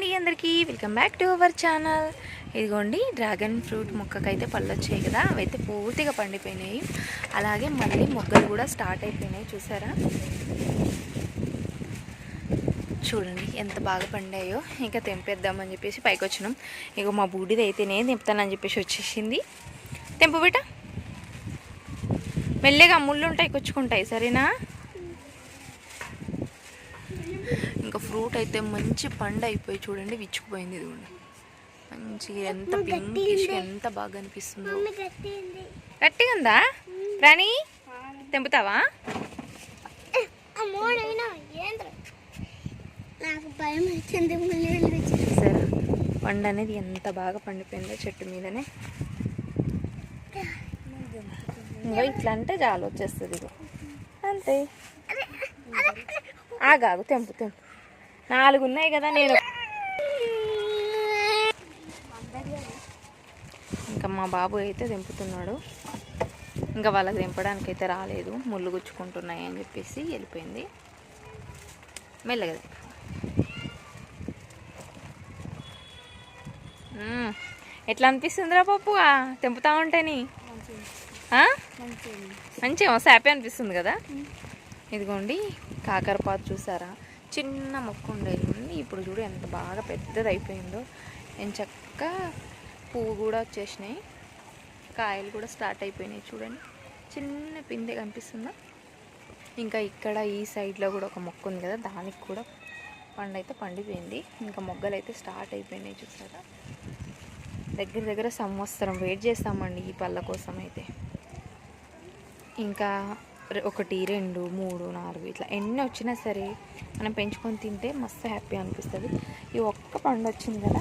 అండి అందరికీ. Welcome back to our channel ఇదిగోండి డ్రాగన్ ఫ్రూట్ మొక్కకైతే పళ్ళు వచ్చాయి కదా అవైతే పూర్తిగా పండిపోయినాయి. అలాగే మళ్ళీ మొగ్గలు కూడా స్టార్ట్ అయిపోయినాయి చూసారా? చూడండి ఎంత బాగా పండాయో. ఇంకా తెంపేద్దామని చెప్పేసి పైకి వచ్చినాం ఇక మా బూడిది అయితేనే తెంపుతానని చెప్పేసి వచ్చేసింది. తెంపు బిట మెల్లగా ముళ్ళు ఉంటాయి కొచ్చుకుంటాయి సరేనా ఇంకా ఫ్రూట్ అయితే మంచి పండు అయిపోయి చూడండి విచ్చుకుపోయింది ఇదిగోండి. మంచి ఎంత పింకిష్ ఎంత బాగా అనిపిస్తుందో. గట్టిగా ఉందా. రాణి తెంపుతావా? సరే పండు అనేది ఎంత బాగా పండిపోయిందో చెట్టు మీదనే. ఇంకా ఇట్లా అంటే చాలు వచ్చేస్తుంది ఇగో అంతే. ఆగాగు తెంపు తెంపు. నాలుగు ఉన్నాయి కదా నేను. ఇంకా మా బాబు అయితే తెంపుతున్నాడు. ఇంకా వాళ్ళకి తెంపడానికి అయితే రాలేదు. ముళ్ళు గుచ్చుకుంటున్నాయి అని చెప్పేసి వెళ్ళిపోయింది. మెల్లగా. ఎట్లా అనిపిస్తుందిరా పప్పు? ఆ, తెంపుతా ఉంటేని? మంచిగా హ్యాపీ అనిపిస్తుంది కదా? ఇదిగోండి కాకరపాత చూసారా? చిన్న మొక్క ఉండేది ఇప్పుడు చూడు ఎంత బాగా పెద్దది అయిపోయిందో నేను చక్క పువ్వు కూడా వచ్చేసినాయి. కాయలు కూడా స్టార్ట్ అయిపోయినాయి చూడండి. చిన్న పిందె కనిపిస్తుందా? ఇంకా ఇక్కడ ఈ సైడ్లో కూడా ఒక మొక్క ఉంది కదా దానికి కూడా పండు అయితే పండిపోయింది. ఇంకా మొగ్గలు అయితే స్టార్ట్ అయిపోయినాయి చూసారా? దగ్గర దగ్గర సంవత్సరం వెయిట్ చేస్తామండి ఈ పళ్ళ కోసం అయితే. ఇంకా ఒకటి రెండు మూడు నాలుగు ఇట్లా ఎన్ని వచ్చినా సరే మనం పెంచుకొని తింటే మస్తు హ్యాపీ అనిపిస్తుంది. ఈ ఒక్క పండు వచ్చింది కదా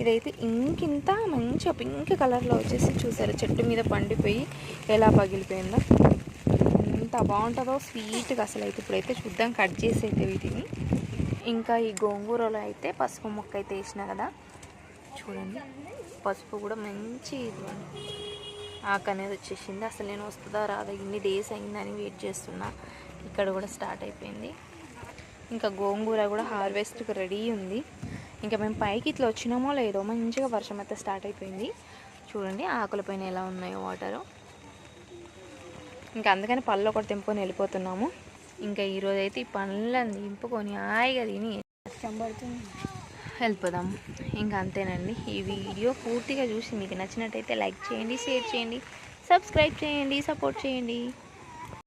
ఇదైతే ఇంకింత మంచిగా పింక్ కలర్లో వచ్చేసి చూసారు. చెట్టు మీద పండిపోయి ఎలా పగిలిపోయిందో. ఎంత బాగుంటుందో స్వీట్గా అసలు అయితే ఇప్పుడైతే చూద్దాం కట్ చేసి అయితే వీటిని. ఇంకా ఈ గోంగూరలో అయితే పసుపు మొక్క అయితే వేసిన కదా చూడండి. పసుపు కూడా మంచి ఆకు అనేది వచ్చేసింది. అసలు నేను వస్తుందా రాదా? ఇన్ని డేస్ అయిందని వెయిట్ చేస్తున్నా. ఇక్కడ కూడా స్టార్ట్ అయిపోయింది. ఇంకా గోంగూర కూడా హార్వెస్ట్కి రెడీ ఉంది. ఇంకా మేము పైకి ఇట్లా వచ్చినామో లేదో మంచిగా వర్షం అయితే స్టార్ట్ అయిపోయింది. చూడండి ఆకుల పైన ఎలా ఉన్నాయో వాటరు ఇంకా అందుకని పళ్ళు ఒకటి తెంపుకొని వెళ్ళిపోతున్నాము. ఇంకా ఈరోజు అయితే ఈ పళ్ళని దింపుకొని హాయిగా తిని వెళ్ళిపోదాం ఇంకా అంతేనండి. ఈ వీడియో పూర్తిగా చూసి మీకు నచ్చినట్టయితే లైక్ చేయండి షేర్ చేయండి సబ్స్క్రైబ్ చేయండి సపోర్ట్ చేయండి.